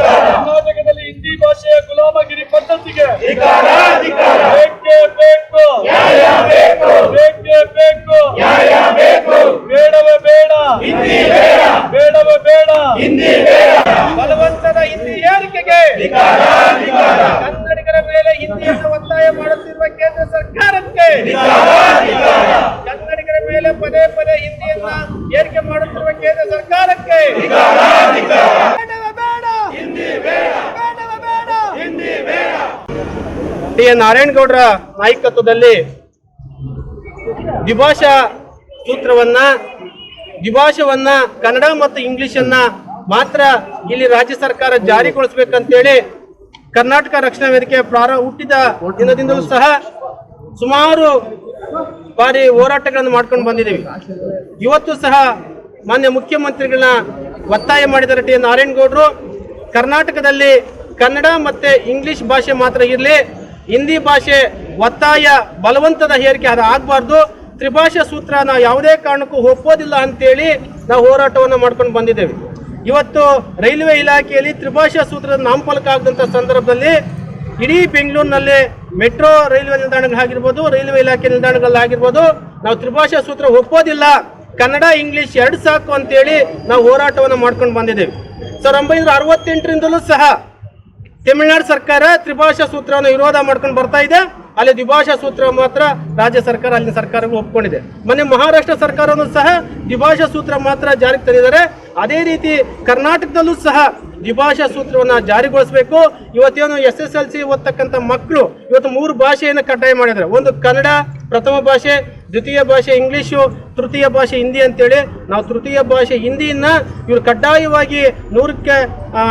ಕರ್ನಾಟಕದಲ್ಲಿ ಹಿಂದಿ ಭಾಷೆಯ ಗುಲಾಮಗಿರಿ ಪದ್ಧತಿಗೆ ಬೇಕೇ ಬೇಕು. ಬೇಕು ಬೇಕೇ. ಬೇಡವೇ ಬೇಡ. ಹಿಂದಿ ಬೇಡ. ಬೇಡವೇ ಬೇಡ. ಹಿಂದಿ ಬಲವಂತದ ಹಿಂದಿ ಏರಿಕೆಗೆ ಕನ್ನಡಿಗರ ಮೇಲೆ ಹಿಂದಿಯನ್ನು ಒತ್ತಾಯ ಮಾಡುತ್ತಿರುವ ಕೇಂದ್ರ ಸರ್ಕಾರಕ್ಕೆ ಕನ್ನಡಿಗರ ಮೇಲೆ ಪದೇ ಪದೇ ಹಿಂದಿಯನ್ನ ಏರಿಕೆ ಮಾಡುತ್ತಿರುವ ಕೇಂದ್ರ ಸರ್ಕಾರಕ್ಕೆ ಧಿಕ್ಕಾರ ಧಿಕ್ಕಾರ ಬೇಡವೇ ಬೇಡ ಹಿಂದಿ ಬೇಡ ಬೇಡವೇ ಬೇಡ ಹಿಂದಿ ಬೇಡ ಟಿ ಎನ್ ನಾರಾಯಣಗೌಡರ ನಾಯಕತ್ವದಲ್ಲಿ ದ್ವಿಭಾಷಾ ಸೂತ್ರವನ್ನ, ದ್ವಿಭಾಷವನ್ನ, ಕನ್ನಡ ಮತ್ತು ಇಂಗ್ಲಿಷನ್ನ ಮಾತ್ರ ಇಲ್ಲಿ ರಾಜ್ಯ ಸರ್ಕಾರ ಜಾರಿಗೊಳಿಸಬೇಕಂತೇಳಿ ಕರ್ನಾಟಕ ರಕ್ಷಣಾ ವೇದಿಕೆ ಪ್ರಾರಂಭ ಹುಟ್ಟಿದ ದಿನದಿಂದಲೂ ಸಹ ಸುಮಾರು ಬಾರಿ ಹೋರಾಟಗಳನ್ನು ಮಾಡ್ಕೊಂಡು ಬಂದಿದ್ದೀವಿ. ಇವತ್ತು ಸಹ ಮಾನ್ಯ ಮುಖ್ಯಮಂತ್ರಿಗಳನ್ನ ಒತ್ತಾಯ ಮಾಡಿದ್ದಾರೆ ಟಿ ಎನ್ ನಾರಾಯಣಗೌಡರು. ಕರ್ನಾಟಕದಲ್ಲಿ ಕನ್ನಡ ಮತ್ತು ಇಂಗ್ಲಿಷ್ ಭಾಷೆ ಮಾತ್ರ ಇರಲಿ. ಹಿಂದಿ ಭಾಷೆ ಒತ್ತಾಯ ಬಲವಂತದ ಹೇರಿಕೆ ಅದು ಆಗಬಾರ್ದು. ತ್ರಿಭಾಷಾ ಸೂತ್ರ ನಾವು ಯಾವುದೇ ಕಾರಣಕ್ಕೂ ಒಪ್ಪೋದಿಲ್ಲ ಅಂತೇಳಿ ನಾವು ಹೋರಾಟವನ್ನು ಮಾಡ್ಕೊಂಡು ಬಂದಿದ್ದೇವೆ. ಇವತ್ತು ರೈಲ್ವೆ ಇಲಾಖೆಯಲ್ಲಿ ತ್ರಿಭಾಷಾ ಸೂತ್ರದ ನಾಮಫಲಕ ಆಗದಂಥ ಸಂದರ್ಭದಲ್ಲಿ ಇಡೀ ಬೆಂಗಳೂರಿನಲ್ಲಿ ಮೆಟ್ರೋ ರೈಲ್ವೆ ನಿಲ್ದಾಣಗಳಾಗಿರ್ಬೋದು ರೈಲ್ವೆ ಇಲಾಖೆ ನಿಲ್ದಾಣಗಳಾಗಿರ್ಬೋದು, ನಾವು ತ್ರಿಭಾಷಾ ಸೂತ್ರ ಒಪ್ಪೋದಿಲ್ಲ. ಕನ್ನಡ, ಇಂಗ್ಲಿಷ್ ಎರಡು ಸಾಕು ಅಂತೇಳಿ ನಾವು ಹೋರಾಟವನ್ನು ಮಾಡ್ಕೊಂಡು ಬಂದಿದ್ದೇವೆ. ಸಾವಿರದ ಒಂಬೈನೂರ ಅರವತ್ತೆಂಟರಿಂದಲೂ ಸಹ ತಮಿಳುನಾಡು ಸರ್ಕಾರ ತ್ರಿಭಾಷಾ ಸೂತ್ರವನ್ನು ವಿರೋಧ ಮಾಡ್ಕೊಂಡು ಬರ್ತಾ ಇದೆ. ಅಲ್ಲಿ ದ್ವಿಭಾಷಾ ಸೂತ್ರ ಮಾತ್ರ ರಾಜ್ಯ ಸರ್ಕಾರ, ಅಲ್ಲಿನ ಸರ್ಕಾರಗಳು ಒಪ್ಕೊಂಡಿದೆ. ಮೊನ್ನೆ ಮಹಾರಾಷ್ಟ್ರ ಸರ್ಕಾರವನ್ನು ಸಹ ದ್ವಿಭಾಷಾ ಸೂತ್ರ ಮಾತ್ರ ಜಾರಿಗೆ ತಂದಿದ್ದಾರೆ. ಅದೇ ರೀತಿ ಕರ್ನಾಟಕದಲ್ಲೂ ಸಹ ದ್ವಿಭಾಷಾ ಸೂತ್ರವನ್ನು ಜಾರಿಗೊಳಿಸಬೇಕು. ಇವತ್ತೇನು ಎಸ್ ಎಸ್ ಎಲ್ ಸಿ ಓದ್ತಕ್ಕಂಥ ಮಕ್ಕಳು ಇವತ್ತು ಮೂರು ಭಾಷೆಯನ್ನು ಕಡ್ಡಾಯ ಮಾಡಿದ್ದಾರೆ. ಒಂದು ಕನ್ನಡ, ಪ್ರಥಮ ಭಾಷೆ ದ್ವಿತೀಯ ಭಾಷೆ ಇಂಗ್ಲೀಷು ತೃತೀಯ ಭಾಷೆ ಹಿಂದಿ ಅಂತೇಳಿ ನಾವು ತೃತೀಯ ಭಾಷೆ ಹಿಂದಿಯನ್ನ ಇವರು ಕಡ್ಡಾಯವಾಗಿ ನೂರಕ್ಕೆ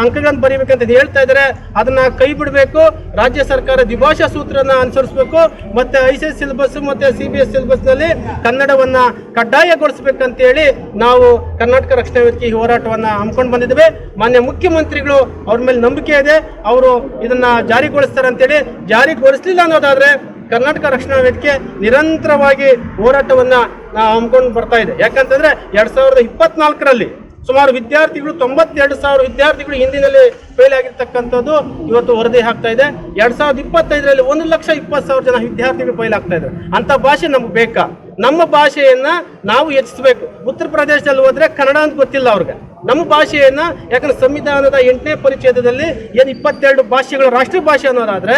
ಅಂಕಗಳನ್ನು ಬರೀಬೇಕಂತ ಹೇಳ್ತಾ ಇದ್ದಾರೆ ಅದನ್ನ ಕೈ ಬಿಡಬೇಕು. ರಾಜ್ಯ ಸರ್ಕಾರ ದ್ವಿಭಾಷಾ ಸೂತ್ರನ ಅನುಸರಿಸಬೇಕು. ಮತ್ತೆ ಐ ಸಿ ಎಸ್ ಸಿಲೆಬಸ್, ಮತ್ತು ಸಿ ಬಿ ಎಸ್ ಸಿಲೆಬಸ್ನಲ್ಲಿ ಕನ್ನಡವನ್ನು ಕಡ್ಡಾಯಗೊಳಿಸಬೇಕಂತೇಳಿ ನಾವು ಕರ್ನಾಟಕ ರಕ್ಷಣಾ ವೇದಿಕೆ ಹೋರಾಟವನ್ನ ಹಮ್ಮಿಕೊಂಡು ಬಂದಿದ್ದೇವೆ. ಮಾನ್ಯ ಮುಖ್ಯಮಂತ್ರಿಗಳು ಅವ್ರ ಮೇಲೆ ನಂಬಿಕೆ ಇದೆ. ಅವರು ಇದನ್ನ ಜಾರಿಗೊಳಿಸ್ತಾರೆ ಅಂತೇಳಿ ಜಾರಿಗೊಳಿಸಲಿಲ್ಲ ಅನ್ನೋದಾದ್ರೆ ಕರ್ನಾಟಕ ರಕ್ಷಣಾ ವೇದಿಕೆ ನಿರಂತರವಾಗಿ ಹೋರಾಟವನ್ನು ಹಮ್ಮಿಕೊಂಡು ಬರ್ತಾ ಇದೆ. ಯಾಕಂತಂದ್ರೆ ಎರಡ್ ಸಾವಿರದ ಇಪ್ಪತ್ನಾಲ್ಕರಲ್ಲಿ ಸುಮಾರು ವಿದ್ಯಾರ್ಥಿಗಳು, ತೊಂಬತ್ತೆರಡು ಸಾವಿರ ವಿದ್ಯಾರ್ಥಿಗಳು ಹಿಂದಿನಲ್ಲಿ ಫೇಲ್ ಆಗಿರ್ತಕ್ಕಂಥದ್ದು ಇವತ್ತು ವರದಿ ಆಗ್ತಾ ಇದೆ. ಎರಡ್ ಸಾವಿರದ ಇಪ್ಪತ್ತೈದರಲ್ಲಿ ಒಂದು ಲಕ್ಷ ಇಪ್ಪತ್ತು ಸಾವಿರ ಜನ ವಿದ್ಯಾರ್ಥಿಗಳು ಫೇಲ್ ಆಗ್ತಾ ಇದ್ದಾರೆ. ಅಂತ ಭಾಷೆ ನಮ್ಗೆ ಬೇಕಾ? ನಮ್ಮ ಭಾಷೆಯನ್ನ ನಾವು ಹೆಚ್ಚಿಸಬೇಕು. ಉತ್ತರ ಪ್ರದೇಶದಲ್ಲಿ ಹೋದ್ರೆ ಕನ್ನಡ ಅಂತ ಗೊತ್ತಿಲ್ಲ ಅವ್ರಿಗೆ. ನಮ್ಮ ಭಾಷೆಯನ್ನ, ಯಾಕಂದ್ರೆ ಸಂವಿಧಾನದ ಎಂಟನೇ ಪರಿಚ್ಛೇದದಲ್ಲಿ ಏನು ಇಪ್ಪತ್ತೆರಡು ಭಾಷೆಗಳು ರಾಷ್ಟ್ರೀಯ ಭಾಷೆ ಅನ್ನೋದಾದ್ರೆ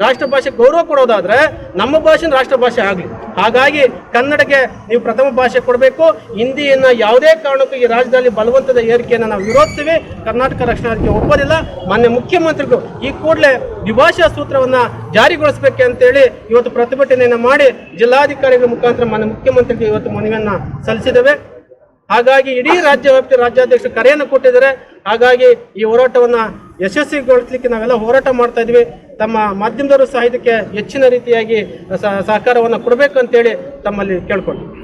ರಾಷ್ಟ್ರ ಭಾಷೆ ಗೌರವ ಕೊಡೋದಾದ್ರೆ ನಮ್ಮ ಭಾಷೆ ರಾಷ್ಟ್ರ ಭಾಷೆ ಆಗಲಿ. ಹಾಗಾಗಿ ಕನ್ನಡಕ್ಕೆ ನೀವು ಪ್ರಥಮ ಭಾಷೆ ಕೊಡಬೇಕು. ಹಿಂದಿಯನ್ನ ಯಾವುದೇ ಕಾರಣಕ್ಕೂ ಈ ರಾಜ್ಯದಲ್ಲಿ ಬಲವಂತದ ಏರಿಕೆಯನ್ನು ನಾವು ವಿರೋಧಿಸ್ತೀವಿ. ಕರ್ನಾಟಕ ರಕ್ಷಣಾಕ್ಕೆ ಒಪ್ಪೋದಿಲ್ಲ. ಮಾನ್ಯ ಮುಖ್ಯಮಂತ್ರಿಗಳು ಈ ಕೂಡಲೇ ದ್ವಿಭಾಷಾ ಸೂತ್ರವನ್ನ ಜಾರಿಗೊಳಿಸಬೇಕೆ ಅಂತೇಳಿ ಇವತ್ತು ಪ್ರತಿಭಟನೆಯನ್ನು ಮಾಡಿ ಜಿಲ್ಲಾಧಿಕಾರಿಗಳ ಮುಖಾಂತರ ಮಾನ್ಯ ಮುಖ್ಯಮಂತ್ರಿಗೆ ಇವತ್ತು ಮನವಿಯನ್ನು ಸಲ್ಲಿಸಿದ್ದೇವೆ. ಹಾಗಾಗಿ ಇಡೀ ರಾಜ್ಯ ವ್ಯಾಪ್ತಿ ರಾಜ್ಯಾಧ್ಯಕ್ಷರು ಕರೆಯನ್ನು ಕೊಟ್ಟಿದ್ದಾರೆ. ಹಾಗಾಗಿ ಈ ಹೋರಾಟವನ್ನ ಯಶಸ್ವಿಗೊಳಿಸಲಿಕ್ಕೆ ನಾವೆಲ್ಲ ಹೋರಾಟ ಮಾಡ್ತಾ ಇದ್ವಿ. ತಮ್ಮ ಮಾಧ್ಯಮದವರು ಸಹ ಇದಕ್ಕೆ ಹೆಚ್ಚಿನ ರೀತಿಯಾಗಿ ಸಹ- ಸಹಕಾರವನ್ನು ಕೊಡಬೇಕು ಅಂತೇಳಿ ತಮ್ಮಲ್ಲಿ ಕೇಳ್ಕೊಂಡು